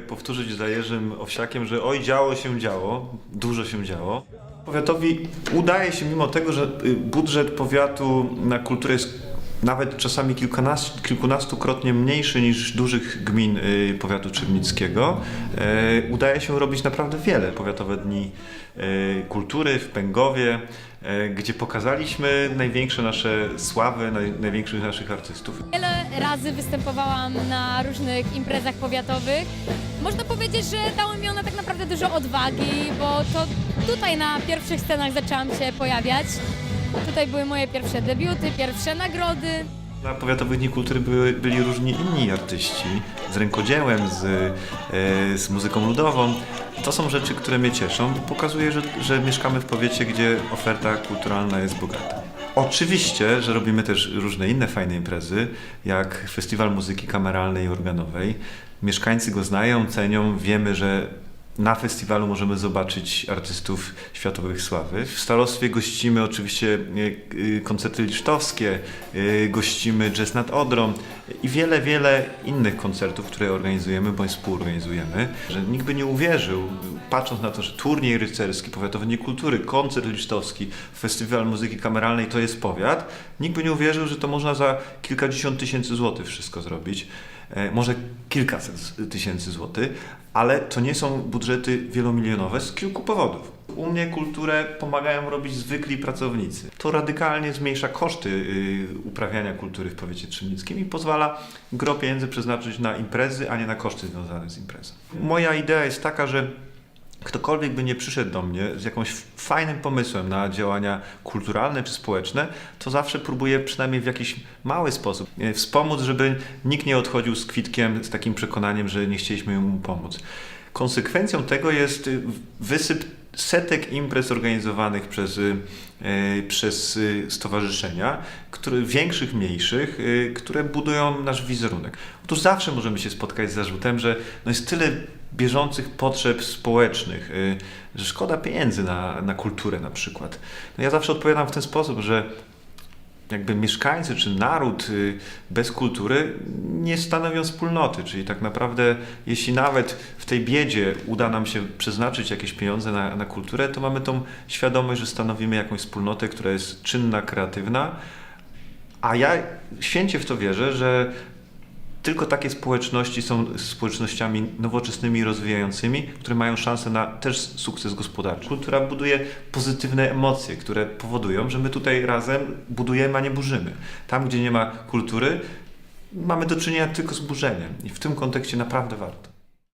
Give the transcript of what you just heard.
powtórzyć za Jerzym Owsiakiem, że oj, działo się działo, dużo się działo. Powiatowi udaje się, mimo tego, że y, budżet powiatu na kulturę jest nawet czasami kilkunastu, kilkunastukrotnie mniejszy niż dużych gmin y, powiatu czernickiego, y, udaje się robić naprawdę wiele. Powiatowe dni y, kultury w Pęgowie, y, gdzie pokazaliśmy największe nasze sławy, naj, największych naszych artystów. Wiele razy występowałam na różnych imprezach powiatowych. Można powiedzieć, że dały mi one tak naprawdę dużo odwagi, bo to tutaj na pierwszych scenach zaczęłam się pojawiać. Tutaj były moje pierwsze debiuty, pierwsze nagrody. Na Powiatowych Dni Kultury byli różni inni artyści z rękodziełem, z, e, z muzyką ludową. To są rzeczy, które mnie cieszą, bo pokazuje, że, że mieszkamy w powiecie, gdzie oferta kulturalna jest bogata. Oczywiście, że robimy też różne inne fajne imprezy, jak Festiwal Muzyki Kameralnej i Organowej. Mieszkańcy go znają, cenią, wiemy, że na festiwalu możemy zobaczyć artystów światowych sławy. W starostwie gościmy oczywiście e, e, koncerty lisztowskie, e, gościmy Jazz nad Odrą i wiele, wiele innych koncertów, które organizujemy bądź współorganizujemy. Że nikt by nie uwierzył, patrząc na to, że turniej rycerski, Powiatowy Kultury, koncert lisztowski, festiwal muzyki kameralnej to jest powiat, nikt by nie uwierzył, że to można za kilkadziesiąt tysięcy złotych wszystko zrobić. E, może kilkaset tysięcy złotych, ale to nie są budżety wielomilionowe z kilku powodów. U mnie kulturę pomagają robić zwykli pracownicy. To radykalnie zmniejsza koszty y, uprawiania kultury w powiecie trzymnickim i pozwala gro pieniędzy przeznaczyć na imprezy, a nie na koszty związane z imprezą. Moja idea jest taka, że ktokolwiek by nie przyszedł do mnie z jakimś fajnym pomysłem na działania kulturalne czy społeczne, to zawsze próbuję przynajmniej w jakiś mały sposób e, wspomóc, żeby nikt nie odchodził z kwitkiem z takim przekonaniem, że nie chcieliśmy mu pomóc. Konsekwencją tego jest y, wysyp setek imprez organizowanych przez, y, e, przez y, stowarzyszenia, które, większych, mniejszych, y, które budują nasz wizerunek. Otóż zawsze możemy się spotkać z zarzutem, że no jest tyle bieżących potrzeb społecznych, y, że szkoda pieniędzy na, na kulturę na przykład. No ja zawsze odpowiadam w ten sposób, że jakby mieszkańcy czy naród y, bez kultury nie stanowią wspólnoty, czyli tak naprawdę jeśli nawet w tej biedzie uda nam się przeznaczyć jakieś pieniądze na, na kulturę, to mamy tą świadomość, że stanowimy jakąś wspólnotę, która jest czynna, kreatywna, a ja święcie w to wierzę, że tylko takie społeczności są społecznościami nowoczesnymi rozwijającymi, które mają szansę na też sukces gospodarczy. Kultura buduje pozytywne emocje, które powodują, że my tutaj razem budujemy, a nie burzymy. Tam, gdzie nie ma kultury, mamy do czynienia tylko z burzeniem i w tym kontekście naprawdę warto.